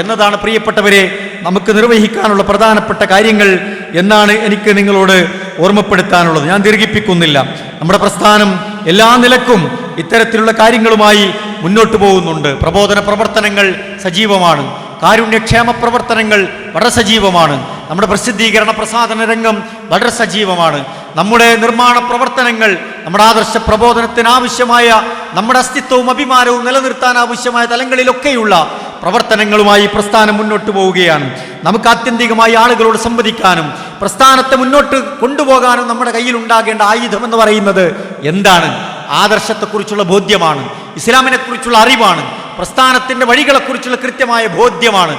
എന്നതാണ് പ്രിയപ്പെട്ടവരെ നമുക്ക് നിർവഹിക്കാനുള്ള പ്രധാനപ്പെട്ട കാര്യങ്ങൾ എന്നാണ് എനിക്ക് നിങ്ങളോട് ഓർമ്മപ്പെടുത്താനുള്ളത്. ഞാൻ ദീർഘിപ്പിക്കുന്നില്ല. നമ്മുടെ പ്രസ്ഥാനം എല്ലാ നിലക്കും ഇത്തരത്തിലുള്ള കാര്യങ്ങളുമായി മുന്നോട്ട് പോകുന്നുണ്ട്. പ്രബോധന പ്രവർത്തനങ്ങൾ സജീവമാണ്. കാരുണ്യക്ഷേമ പ്രവർത്തനങ്ങൾ വളരെ സജീവമാണ്. നമ്മുടെ പ്രസിദ്ധീകരണ പ്രസാധന രംഗം വളരെ സജീവമാണ്. നമ്മുടെ നിർമ്മാണ പ്രവർത്തനങ്ങൾ നമ്മുടെ ആദർശ പ്രബോധനത്തിന് ആവശ്യമായ നമ്മുടെ അസ്തിത്വവും അഭിമാനവും നിലനിർത്താൻ ആവശ്യമായ തലങ്ങളിലൊക്കെയുള്ള പ്രവർത്തനങ്ങളുമായി പ്രസ്ഥാനം മുന്നോട്ട് പോവുകയാണ്. നമുക്ക് ആത്യന്തികമായി ആളുകളോട് സംവദിക്കാനും പ്രസ്ഥാനത്തെ മുന്നോട്ട് കൊണ്ടുപോകാനും നമ്മുടെ കയ്യിൽ ഉണ്ടാകേണ്ട ആയുധം എന്ന് പറയുന്നത് എന്താണ്? ആദർശത്തെക്കുറിച്ചുള്ള ബോധ്യമാണ്. ഇസ്ലാമിനെക്കുറിച്ചുള്ള അറിവാണ്. പ്രസ്ഥാനത്തിന്റെ വഴികളെക്കുറിച്ചുള്ള കൃത്യമായ ബോധ്യമാണ്.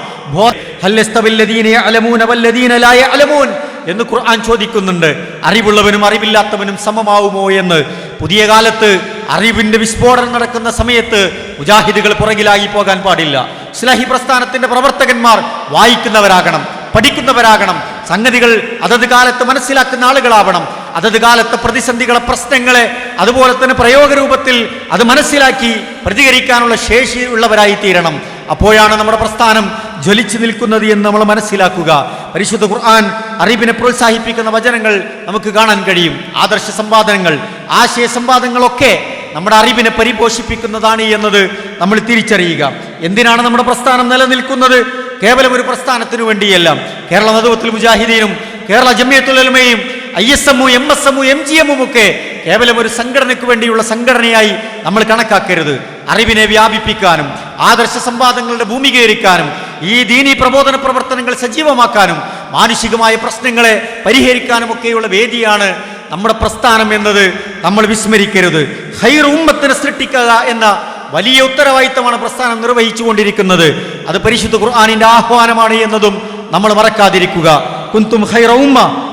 എന്ന് ഖുർആൻ ചോദിക്കുന്നുണ്ട്. അറിവുള്ളവനും അറിവില്ലാത്തവനും സമമാവുമോ എന്ന്. പുതിയ കാലത്ത് അറിവിന്റെ വിസ്ഫോടനം നടക്കുന്ന സമയത്ത് മുജാഹിദുകൾ പുറകിലായി പോകാൻ പാടില്ല. ഇസ്ലാഹി പ്രസ്ഥാനത്തിന്റെ പ്രവർത്തകന്മാർ വായിക്കുന്നവരാകണം പഠിക്കുന്നവരാകണം. സംഗതികൾ അതത് കാലത്ത് മനസ്സിലാക്കുന്ന ആളുകളാവണം. അതത് കാലത്തെ പ്രതിസന്ധികളെ പ്രശ്നങ്ങളെ അതുപോലെ തന്നെ പ്രയോഗരൂപത്തിൽ അത് മനസ്സിലാക്കി പ്രതികരിക്കാനുള്ള ശേഷി ഉള്ളവരായി തീരണം അപ്പോഴാണ് നമ്മുടെ പ്രസ്ഥാനം ജ്വലിച്ചു നിൽക്കുന്നത് എന്ന് നമ്മൾ മനസ്സിലാക്കുക. പരിശുദ്ധ ഖുർആൻ അറിവിനെ പ്രോത്സാഹിപ്പിക്കുന്ന വചനങ്ങൾ നമുക്ക് കാണാൻ കഴിയും. ആദർശ സമ്പാദനങ്ങൾ ആശയ സമ്പാദനങ്ങളൊക്കെ നമ്മുടെ അറിവിനെ പരിപോഷിപ്പിക്കുന്നതാണ് എന്നത് നമ്മൾ തിരിച്ചറിയുക. എന്തിനാണ് നമ്മുടെ പ്രസ്ഥാനം നിലനിൽക്കുന്നത്? കേവലം ഒരു പ്രസ്ഥാനത്തിനു വേണ്ടിയല്ല. കേരള നദുവത്തിൽ മുജാഹിദീനും കേരള ജമിയത്തുലമയും ഐ എസ് എമ്മും എം എസ് എമ്മും എം ജി എമ്മും ഒക്കെ കേവലം ഒരു സംഘടനയ്ക്ക് വേണ്ടിയുള്ള സംഘടനയായി നമ്മൾ കണക്കാക്കരുത്. അറിവിനെ വ്യാപിപ്പിക്കാനും ആദർശ സംവാദങ്ങളുടെ ഭൂമികീകരിക്കാനും ഈ ദീനി പ്രബോധന പ്രവർത്തനങ്ങൾ സജീവമാക്കാനും മാനുഷികമായ പ്രശ്നങ്ങളെ പരിഹരിക്കാനും ഒക്കെയുള്ള വേദിയാണ് നമ്മുടെ പ്രസ്ഥാനം എന്നത്. നമ്മൾ വിസ്മരിക്കരുത്. ഹൈർ ഉമ്മത്തിനെ സൃഷ്ടിക്കുക എന്ന വലിയ ഉത്തരവാദിത്തമാണ് പ്രസ്ഥാനം നിർവഹിച്ചു കൊണ്ടിരിക്കുന്നത് അത് പരിശുദ്ധ ഖുർആാനിന്റെ ആഹ്വാനമാണ് എന്നതും നമ്മൾ മറക്കാതിരിക്കുക. കുന്തും ഹൈറ ഉമ്മ.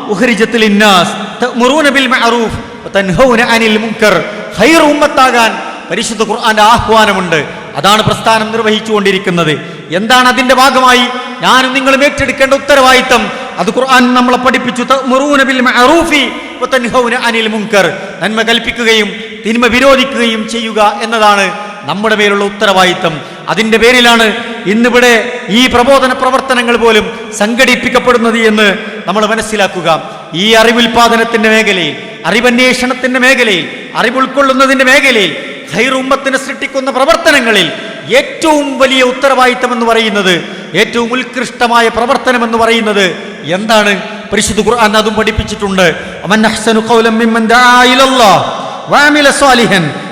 ബിൽ തൻഹൗന അനിൽ പരിശുദ്ധ ഖുർആന്റെ ആഹ്വാനമുണ്ട്. അതാണ് പ്രസ്ഥാനം നിർവഹിച്ചുകൊണ്ടിരിക്കുന്നത്. എന്താണ് അതിന്റെ ഭാഗമായി? ഞാനും നിങ്ങളും ഏറ്റെടുക്കേണ്ട ഉത്തരവാദിത്തം. അത് ഖുർആൻ നമ്മളെ പഠിപ്പിച്ചു. ബിൽ മഅറൂഫി അനിൽ മുൻകർ. നന്മ കൽപ്പിക്കുകയും തിന്മ വിരോധിക്കുകയും ചെയ്യുക എന്നതാണ് നമ്മുടെ മേലുള്ള ഉത്തരവാദിത്തം. അതിന്റെ പേരിലാണ് ഇന്നിവിടെ ഈ പ്രബോധന പ്രവർത്തനങ്ങൾ പോലും സംഘടിപ്പിക്കപ്പെടുന്നത് എന്ന് നമ്മൾ മനസ്സിലാക്കുക. ഈ അറിവുൽപാദനത്തിന്റെ മേഖലയിൽ അറിവന്വേഷണത്തിന്റെ മേഖലയിൽ അറിവുൾക്കൊള്ളുന്നതിന്റെ മേഖലയിൽ ഹൈറുമ്മത്തിനെ സൃഷ്ടിക്കുന്ന പ്രവർത്തനങ്ങളിൽ ഏറ്റവും വലിയ ഉത്തരവാദിത്തം എന്ന് പറയുന്നത് ഏറ്റവും ഉത്കൃഷ്ടമായ പ്രവർത്തനം എന്ന് പറയുന്നത് എന്താണ്? പരിശുദ്ധ ഖുർആൻ അതും പഠിപ്പിച്ചിട്ടുണ്ട്. അമൻ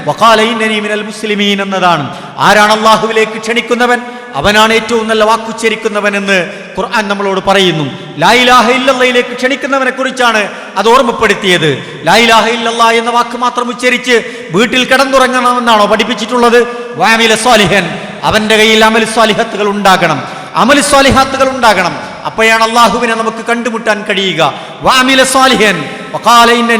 വഖാല ഇന്നനി മിനൽ മുസ്ലിമീൻ എന്നതാണ്. ആരാണ് അള്ളാഹുവിലേക്ക് ക്ഷണിക്കുന്നവൻ? അവനാണ് ഏറ്റവും നല്ല വാക്കുച്ചരിക്കുന്നവനെന്ന് ഖുർആൻ നമ്മളോട് പറയുന്നു. ലായിലാഹ ഇല്ലയിലേക്ക് ക്ഷണിക്കുന്നവനെ കുറിച്ചാണ് അത് ഓർമ്മപ്പെടുത്തിയത്. ലായിലാഹ ഇല്ല എന്ന വാക്ക് മാത്രം ഉച്ചരിച്ച് വീട്ടിൽ കിടന്നുറങ്ങണമെന്നാണോ പഠിപ്പിച്ചിട്ടുള്ളത്? വാമില സ്വാലിഹൻ. അവന്റെ കയ്യിൽ അമൽ സ്വാലിഹത്തുകൾ ഉണ്ടാകണം. അമൽ സ്വാലിഹാത്തുകൾ ഉണ്ടാകണം. അപ്പോഴാണ് അള്ളാഹുവിനെ നമുക്ക് കണ്ടുമുട്ടാൻ കഴിയുക. വാമില സ്വാലിഹൻ.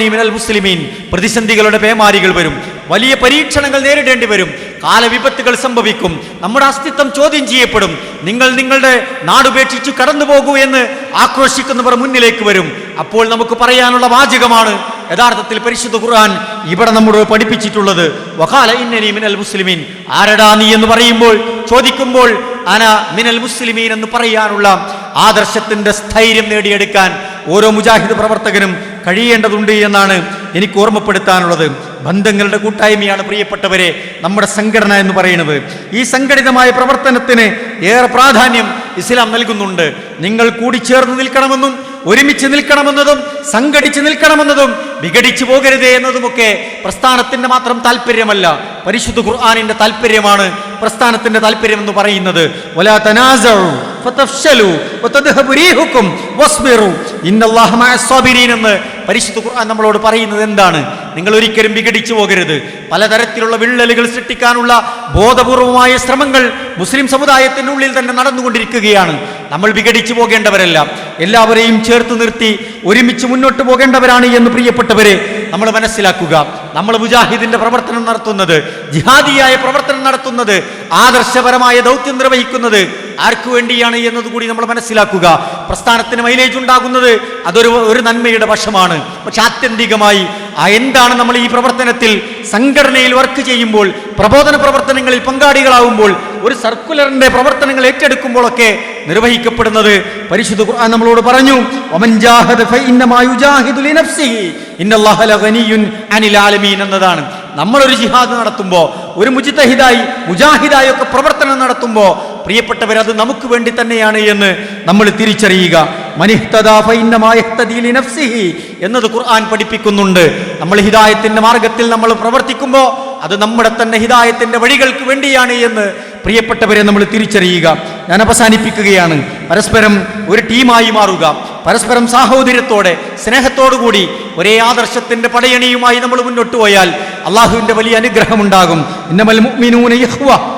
മിനൽ മുസ്ലിമീൻ. പ്രതിസന്ധികളുടെ പേമാരികൾ വരും. വലിയ പരീക്ഷണങ്ങൾ നേരിടേണ്ടി വരും. കാലവിപത്തുകൾ സംഭവിക്കും. നമ്മുടെ അസ്തിത്വം ചോദ്യം ചെയ്യപ്പെടും. നിങ്ങൾ നിങ്ങളുടെ നാടുപേക്ഷിച്ചു കടന്നു പോകൂ എന്ന് ആക്രോശിക്കുന്നവർ മുന്നിലേക്ക് വരും. അപ്പോൾ നമുക്ക് പറയാനുള്ള വാചകമാണ് യഥാർത്ഥത്തിൽ പരിശുദ്ധ ഖുർആൻ ഇവിടെ നമ്മോട് പഠിപ്പിച്ചിട്ടുള്ളത്. വഖാല ഇന്നലി മിനൽ മുസ്ലിമീൻ. ആരടാ നീ എന്ന് പറയുമ്പോൾ ചോദിക്കുമ്പോൾ അന മിനൽ മുസ്ലിമീൻ എന്ന് പറയാനുള്ള ആദർശത്തിന്റെ സ്ഥൈര്യം നേടിയെടുക്കാൻ ഓരോ മുജാഹിദ് പ്രവർത്തകനും കഴിയേണ്ടതുണ്ട് എന്നാണ് എനിക്ക് ഓർമ്മപ്പെടുത്താനുള്ളത്. ബന്ധങ്ങളുടെ കൂട്ടായ്മയാണ് പ്രിയപ്പെട്ടവരെ നമ്മുടെ സംഘടന എന്ന് പറയുന്നത്. ഈ സംഘടിതമായ പ്രവർത്തനത്തിന് ഏറെ പ്രാധാന്യം ഇസ്ലാം നൽകുന്നുണ്ട്. നിങ്ങൾ കൂടി കൂടിച്ചേർന്ന് നിൽക്കണമെന്നും ഒരുമിച്ച് നിൽക്കണമെന്നതും സംഘടിച്ച് നിൽക്കണമെന്നതും വിഘടിച്ചു പോകരുതേ എന്നതുമൊക്കെ പ്രസ്ഥാനത്തിന്റെ മാത്രം താല്പര്യമല്ല പരിശുദ്ധ ഖുർആാനിന്റെ താല്പര്യമാണ് പ്രസ്ഥാനത്തിന്റെ താല്പര്യം എന്ന് പറയുന്നത്. വലാ തനാസഉ എന്ന് പരിശുദ്ധ ഖുർആൻ നമ്മളോട് പറയുന്നത് എന്താണ്? നിങ്ങൾ ഒരിക്കലും വിഘടിച്ചു പോകരുത്. പലതരത്തിലുള്ള വിള്ളലുകൾ സൃഷ്ടിക്കാനുള്ള ബോധപൂർവമായ ശ്രമങ്ങൾ മുസ്ലിം സമുദായത്തിനുള്ളിൽ തന്നെ നടന്നുകൊണ്ടിരിക്കുകയാണ്. നമ്മൾ വിഘടിച്ചു പോകേണ്ടവരല്ല. എല്ലാവരെയും ചേർത്ത് നിർത്തി ഒരുമിച്ച് മുന്നോട്ട് പോകേണ്ടവരാണ് എന്ന് പ്രിയപ്പെട്ടവരെ നമ്മൾ മനസ്സിലാക്കുക. നമ്മൾ മുജാഹിദിന്റെ പ്രവർത്തനം നടത്തുന്നത് ജിഹാദിയായ പ്രവർത്തനം നടത്തുന്നത് ആദർശപരമായ ദൗത്യം നിർവഹിക്കുന്നത് ആർക്കു വേണ്ടിയാണ് എന്നതുകൂടി നമ്മൾ മനസ്സിലാക്കുക. പ്രസ്ഥാനത്തിന് മൈലേജ് ഉണ്ടാകുന്നത് അതൊരു ഒരു നന്മയുടെ വശമാണ്. പക്ഷെ ആത്യന്തികമായി എന്താണ് നമ്മൾ ഈ പ്രവർത്തനത്തിൽ സംഘടനയിൽ വർക്ക് ചെയ്യുമ്പോൾ പ്രബോധന പ്രവർത്തനങ്ങളിൽ പങ്കാളികളാവുമ്പോൾ ഒരു സർക്കുലറിന്റെ പ്രവർത്തനങ്ങൾ ഏറ്റെടുക്കുമ്പോഴൊക്കെ നിർവഹിക്കപ്പെടുന്നത്? പരിശുദ്ധ ഖുർആൻ നമ്മളോട് പറഞ്ഞു "വമൻ ജാഹദ ഫഇന്നമാ യുജാഹിദു ലിനഫ്സിഹി. ഇന്നല്ലാഹ ലഗനിയ്യുൻ അനിൽ ആലമീൻ എന്നതാണ്. നമ്മളൊരു ജിഹാദ് നടത്തുമ്പോൾ ഒരു മുജിത്തഹിദായി മുജാഹിദായി ഒക്കെ പ്രവർത്തനം നടത്തുമ്പോൾ പ്രിയപ്പെട്ടവർ അത് നമുക്ക് വേണ്ടി തന്നെയാണ് എന്ന് നമ്മൾ തിരിച്ചറിയുക. എന്നത് ഖുർആൻ പഠിപ്പിക്കുന്നുണ്ട്. നമ്മൾ ഹിദായത്തിന്റെ മാർഗത്തിൽ നമ്മൾ പ്രവർത്തിക്കുമ്പോൾ അത് നമ്മുടെ തന്നെ ഹിദായത്തിന്റെ വഴികൾക്ക് വേണ്ടിയാണ് എന്ന് പ്രിയപ്പെട്ടവരെ നമ്മൾ തിരിച്ചറിയുക. ഞാൻ അവസാനിപ്പിക്കുകയാണ്. പരസ്പരം ഒരു ടീമായി മാറുക. പരസ്പരം സാഹോദര്യത്തോടെ സ്നേഹത്തോടുകൂടി ഒരേ ആദർശത്തിന്റെ പടയണിയുമായി നമ്മൾ മുന്നോട്ട് പോയാൽ അള്ളാഹുവിന്റെ വലിയ അനുഗ്രഹം ഉണ്ടാകും ഇന്നമൽ മുഅ്മിനൂന ഇഖ്വ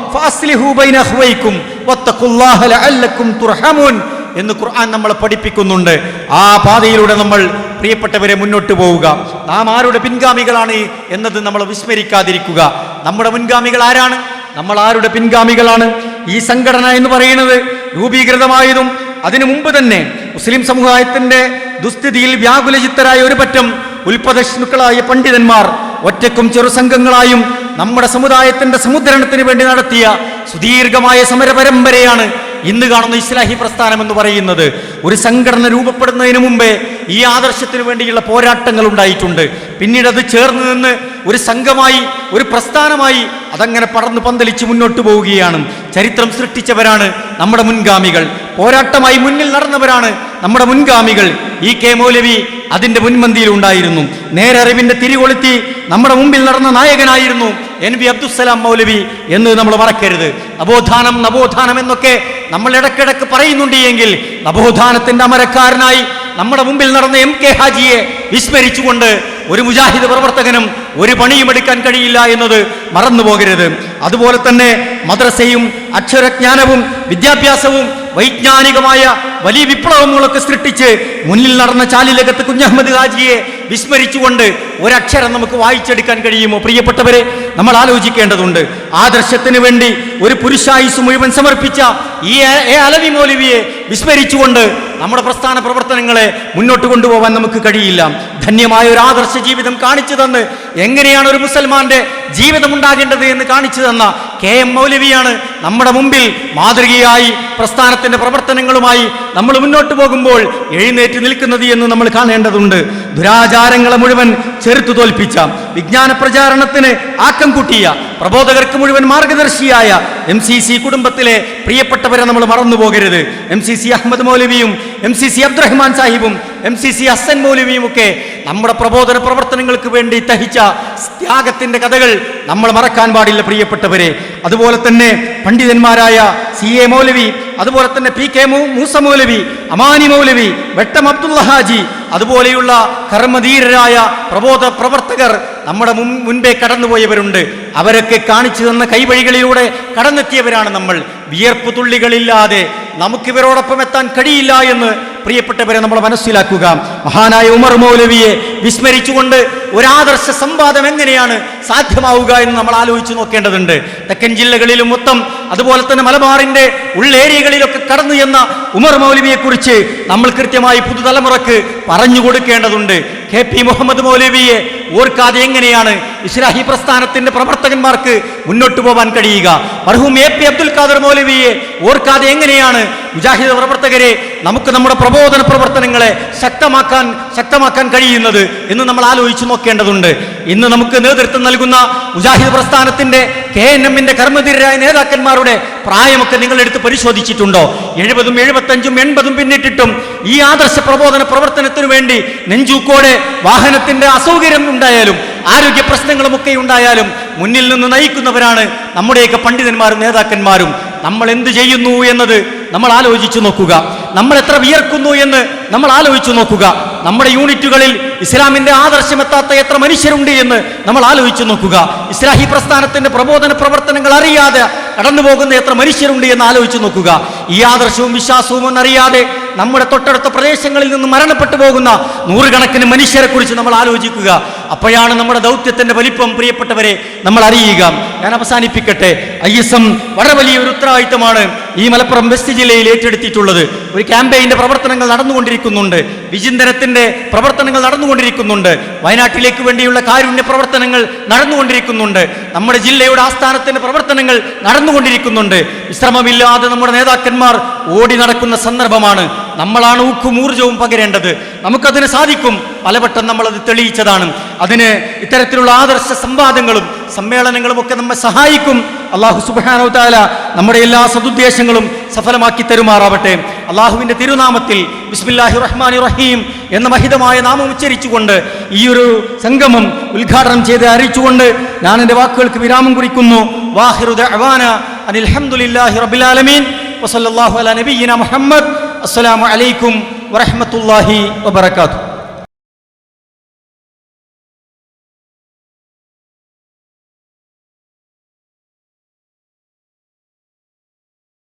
എന്ന് ഖുർആൻ നമ്മൾ പഠിപ്പിക്കുന്നുണ്ട്. ആ പാതയിലൂടെ നമ്മൾ പ്രിയപ്പെട്ടവരെ മുന്നോട്ട് പോവുക. നാം ആരുടെ പിൻഗാമികളാണ് എന്നത് നമ്മൾ വിസ്മരിക്കാതിരിക്കുക. നമ്മുടെ മുൻഗാമികൾ ആരാണ്? നമ്മൾ ആരുടെ പിൻഗാമികളാണ്? ഈ സംഘടന എന്ന് പറയുന്നത് രൂപീകൃതമായതും അതിനു മുമ്പ് തന്നെ മുസ്ലിം സമുദായത്തിന്റെ ദുസ്ഥിതിയിൽ വ്യാകുലചിത്തരായ ഒരു പറ്റം ഉൽപ്പദശ്നുക്കളായ പണ്ഡിതന്മാർ ഒറ്റക്കും ചെറുസംഘങ്ങളായും നമ്മുടെ സമുദായത്തിന്റെ സമുദ്രണത്തിന് വേണ്ടി നടത്തിയ സുദീർഘമായ സമര പരമ്പരയാണ് ഇന്ന് കാണുന്ന ഇസ്ലാഹി പ്രസ്ഥാനം എന്ന് പറയുന്നത്. ഒരു സംഘടന രൂപപ്പെടുന്നതിന് മുമ്പേ ഈ ആദർശത്തിന് വേണ്ടിയുള്ള പോരാട്ടങ്ങൾ ഉണ്ടായിട്ടുണ്ട്. പിന്നീട് അത് ചേർന്ന് നിന്ന് ഒരു സംഘമായി ഒരു പ്രസ്ഥാനമായി അതങ്ങനെ പടർന്ന് പന്തലിച്ച് മുന്നോട്ട് പോവുകയാണ്. ചരിത്രം സൃഷ്ടിച്ചവരാണ് നമ്മുടെ മുൻഗാമികൾ. പോരാട്ടമായി മുന്നിൽ നടന്നവരാണ് നമ്മുടെ മുൻഗാമികൾ. ഈ കെ മൗലവി അതിന്റെ മുൻപന്തിയിൽ ഉണ്ടായിരുന്നു. നേരറിവിന്റെ തിരികൊളുത്തി നമ്മുടെ മുമ്പിൽ നടന്ന നായകനായിരുന്നു എൻ വി അബ്ദുസലാം മൗലവി എന്ന് നമ്മൾ മറക്കരുത്. അബോധാനം നവോത്ഥാനം എന്നൊക്കെ നമ്മൾ ഇടക്കിടക്ക് പറയുന്നുണ്ട് എങ്കിൽ നവോത്ഥാനത്തിന്റെ അമരക്കാരനായി നമ്മുടെ മുമ്പിൽ നടന്ന എം കെ ഹാജിയെ വിസ്മരിച്ചുകൊണ്ട് ഒരു മുജാഹിദ് പ്രവർത്തകനും ഒരു പണിയും എടുക്കാൻ കഴിയില്ല എന്നത് മറന്നു പോകരുത് അതുപോലെ തന്നെ മദ്രസയും അക്ഷരജ്ഞാനവും വിദ്യാഭ്യാസവും വൈജ്ഞാനികമായ വലിയ വിപ്ലവങ്ങളൊക്കെ സൃഷ്ടിച്ച് മുന്നിൽ നടന്ന ചാലിലകത്ത് കുഞ്ഞഹമ്മദ് ഹാജിയെ വിസ്മരിച്ചുകൊണ്ട് ഒരക്ഷരം നമുക്ക് വായിച്ചെടുക്കാൻ കഴിയുമോ? പ്രിയപ്പെട്ടവരെ നമ്മൾ ആലോചിക്കേണ്ടതുണ്ട്. ആദർശത്തിന് വേണ്ടി ഒരു പുരുഷായുസ് മുഴുവൻ സമർപ്പിച്ച ഈ എ- അലവി മൗലവിയെ വിസ്മരിച്ചുകൊണ്ട് നമ്മുടെ പ്രസ്ഥാന പ്രവർത്തനങ്ങളെ മുന്നോട്ട് കൊണ്ടുപോകാൻ നമുക്ക് കഴിയില്ല. ധന്യമായ ഒരു ആദർശ ജീവിതം കാണിച്ചു തന്ന് എങ്ങനെയാണ് ഒരു മുസൽമാന്റെ ജീവിതം ഉണ്ടാകേണ്ടത് എന്ന് കാണിച്ചു തന്ന കെ എം മൗലവിയാണ് നമ്മുടെ മുമ്പിൽ മാതൃകയായി പ്രസ്ഥാനത്തിന്റെ പ്രവർത്തനങ്ങളുമായി നമ്മൾ മുന്നോട്ട് പോകുമ്പോൾ എഴുന്നേറ്റ് നിൽക്കുന്നത് എന്ന് നമ്മൾ കാണേണ്ടതുണ്ട്. ദുരാചാരങ്ങളെ മുഴുവൻ ചെറുത്തു തോൽപ്പിച്ച വിജ്ഞാന പ്രചാരണത്തിന് ആക്കം കൂട്ടിയ പ്രബോധകർക്ക് മുഴുവൻ മാർഗദർശിയായ എം സി സി കുടുംബത്തിലെ പ്രിയപ്പെട്ടവരെ നമ്മൾ മറന്നു പോകരുത് എം സി സി അഹമ്മദ് മൗലവിയും എം സി സി അബ്ദുറഹ്മാൻ സാഹിബും എം സി സി ഹസൻ മൗലവിയും ഒക്കെ നമ്മുടെ പ്രബോധന പ്രവർത്തനങ്ങൾക്ക് വേണ്ടി തഹിച്ച ത്യാഗത്തിന്റെ കഥകൾ നമ്മൾ മറക്കാൻ പാടില്ല പ്രിയപ്പെട്ടവരെ. അതുപോലെ തന്നെ പണ്ഡിതന്മാരായ സി എ മൗലവി അതുപോലെ തന്നെ പി കെ മൂസ മൗലവി അമാനി മൗലവി വെട്ടം അബ്ദുള്ള ഹാജി അതുപോലെയുള്ള കർമ്മധീരരായ പ്രബോധ പ്രവർത്തകർ നമ്മുടെ മുൻ മുൻപേ കടന്നുപോയവരുണ്ട്. അവരൊക്കെ കാണിച്ചു തന്ന കൈവഴികളിലൂടെ കടന്നെത്തിയവരാണ് നമ്മൾ. വിയർപ്പ് തുള്ളികളില്ലാതെ നമുക്കിവരോടൊപ്പം എത്താൻ കഴിയില്ല എന്ന് പ്രിയപ്പെട്ടവരെ നമ്മൾ മനസ്സിലാക്കുക. മഹാനായ ഉമർ മൗലവിയെ വിസ്മരിച്ചുകൊണ്ട് ഒരാദർശ സംവാദം എങ്ങനെയാണ് സാധ്യമാവുക എന്ന് നമ്മൾ ആലോചിച്ച് നോക്കേണ്ടതുണ്ട്. തെക്കൻ ജില്ലകളിലും മൊത്തം അതുപോലെ തന്നെ മലബാറിന്റെ ഉള്ളേരിയകളിലൊക്കെ കടന്നു എന്ന ഉമർ മൗലവിയെ കുറിച്ച് നമ്മൾ കൃത്യമായി പുതുതലമുറക്ക് പറഞ്ഞു കൊടുക്കേണ്ടതുണ്ട്. കെ പി മുഹമ്മദ് മൗലവിയെ ഓർക്കാതെ എങ്ങനെയാണ് ഇസ്ലാഹി പ്രസ്ഥാനത്തിന്റെ പ്രവർത്തകന്മാർക്ക് മുന്നോട്ട് പോകാൻ കഴിയുക? മർഹൂം എ പി അബ്ദുൽ ഖാദർ മൗലവിയെ ഓർക്കാതെ എങ്ങനെയാണ് മുജാഹിദ് പ്രവർത്തകരെ നമുക്ക് നമ്മുടെ പ്രബോധന പ്രവർത്തനങ്ങളെ ശക്തമാക്കാൻ ശക്തമാക്കാൻ കഴിയുന്നത് എന്ന് നമ്മൾ ആലോചിച്ച് നോക്കേണ്ടതുണ്ട്. ഇന്ന് നമുക്ക് നേതൃത്വം നൽകുന്ന മുജാഹിദ് പ്രസ്ഥാനത്തിന്റെ കെ എൻ എമ്മിന്റെ കർമ്മധീരായ നേതാക്കന്മാരുടെ പ്രായമൊക്കെ നിങ്ങൾ എടുത്ത് പരിശോധിച്ചിട്ടുണ്ടോ? എഴുപതും എഴുപത്തഞ്ചും എൺപതും പിന്നിട്ടിട്ടും ഈ ആദർശ പ്രബോധന പ്രവർത്തനത്തിനു വേണ്ടി നെഞ്ചൂക്കോടെ വാഹനത്തിന്റെ അസൗകര്യം ഉണ്ടായാലും ആരോഗ്യ പ്രശ്നങ്ങളുമൊക്കെ ഉണ്ടായാലും മുന്നിൽ നിന്ന് നയിക്കുന്നവരാണ് നമ്മുടെയൊക്കെ പണ്ഡിതന്മാരും നേതാക്കന്മാരും. നമ്മൾ എന്ത് ചെയ്യുന്നു എന്നത് നമ്മൾ ആലോചിച്ചു നോക്കുക. നമ്മൾ എത്ര വിയർക്കുന്നു എന്ന് നമ്മൾ ആലോചിച്ചു നോക്കുക. നമ്മുടെ യൂണിറ്റുകളിൽ ഇസ്ലാമിന്റെ ആദർശമെത്താത്ത എത്ര മനുഷ്യരുണ്ട് എന്ന് നമ്മൾ ആലോചിച്ചു നോക്കുക. ഇസ്ലാഹി പ്രസ്ഥാനത്തിന്റെ പ്രബോധന പ്രവർത്തനങ്ങൾ അറിയാതെ കടന്നു പോകുന്ന എത്ര മനുഷ്യരുണ്ട് എന്ന് ആലോചിച്ചു നോക്കുക. ഈ ആദർശവും വിശ്വാസവും ഒന്നറിയാതെ നമ്മുടെ തൊട്ടടുത്ത പ്രദേശങ്ങളിൽ നിന്ന് മരണപ്പെട്ടു പോകുന്ന നൂറുകണക്കിന് മനുഷ്യരെക്കുറിച്ച് നമ്മൾ ആലോചിക്കുക. അപ്പോഴാണ് നമ്മുടെ ദൗത്യത്തിന്റെ വലിപ്പം. പ്രിയപ്പെട്ടവരെ നമ്മൾ അറിയുക. ഞാൻ അവസാനിപ്പിക്കട്ടെ. ഐ എസ് എം വളരെ വലിയൊരു ഉത്തരവാദിത്തമാണ് ഈ മലപ്പുറം വെസ്റ്റ് ജില്ലയിൽ ഏറ്റെടുത്തിട്ടുള്ളത്. ഒരു ക്യാമ്പയിന്റെ പ്രവർത്തനങ്ങൾ നടന്നുകൊണ്ടിരിക്കുന്നുണ്ട്. വിചിന്തനത്തിന്റെ പ്രവർത്തനങ്ങൾ നടന്നുകൊണ്ടിരിക്കുന്നുണ്ട്. വയനാട്ടിലേക്ക് വേണ്ടിയുള്ള കാരുണ്യ പ്രവർത്തനങ്ങൾ നടന്നുകൊണ്ടിരിക്കുന്നുണ്ട്. നമ്മുടെ ജില്ലയുടെ ആസ്ഥാനത്തിന്റെ പ്രവർത്തനങ്ങൾ നടന്നുകൊണ്ടിരിക്കുന്നുണ്ട്. വിശ്രമമില്ലാതെ നമ്മുടെ നേതാക്കന്മാർ ഓടി നടക്കുന്ന സന്ദർഭമാണ്. നമ്മളാണ് ഊക്കും ഊർജവും പകരേണ്ടത്. നമുക്കതിന് സാധിക്കും. പലവട്ടം നമ്മളത് തെളിയിച്ചതാണ്. അതിന് ഇത്തരത്തിലുള്ള ആദർശ സംവാദങ്ങളും സമ്മേളനങ്ങളും ഒക്കെ നമ്മെ സഹായിക്കും. അള്ളാഹു സുബാനോ താല നമ്മുടെ എല്ലാ സതുദ്ദേശങ്ങളും സഫലമാക്കി തരുമാറാവട്ടെ. അള്ളാഹുവിന്റെ തിരുനാമത്തിൽ ബിസ്മില്ലാഹി റഹ്മാൻ റഹീം എന്ന മഹിതമായ നാമം ഉച്ചരിച്ചുകൊണ്ട് ഈ ഒരു സംഗമം ഉദ്ഘാടനം ചെയ്ത് അറിയിച്ചുകൊണ്ട് ഞാൻ എന്റെ വാക്കുകൾക്ക് വിരാമം കുറിക്കുന്നു. വാഹിറു ദഅവാന അനിൽ ഹംദുലില്ലാഹി റബ്ബിൽ ആലമീൻ. വസല്ലല്ലാഹു അലാ നബിയ്യിന മുഹമ്മദ്. അസ്സലാമു അലൈക്കും വറഹ്മത്തുള്ളാഹി വബറകാതുഹു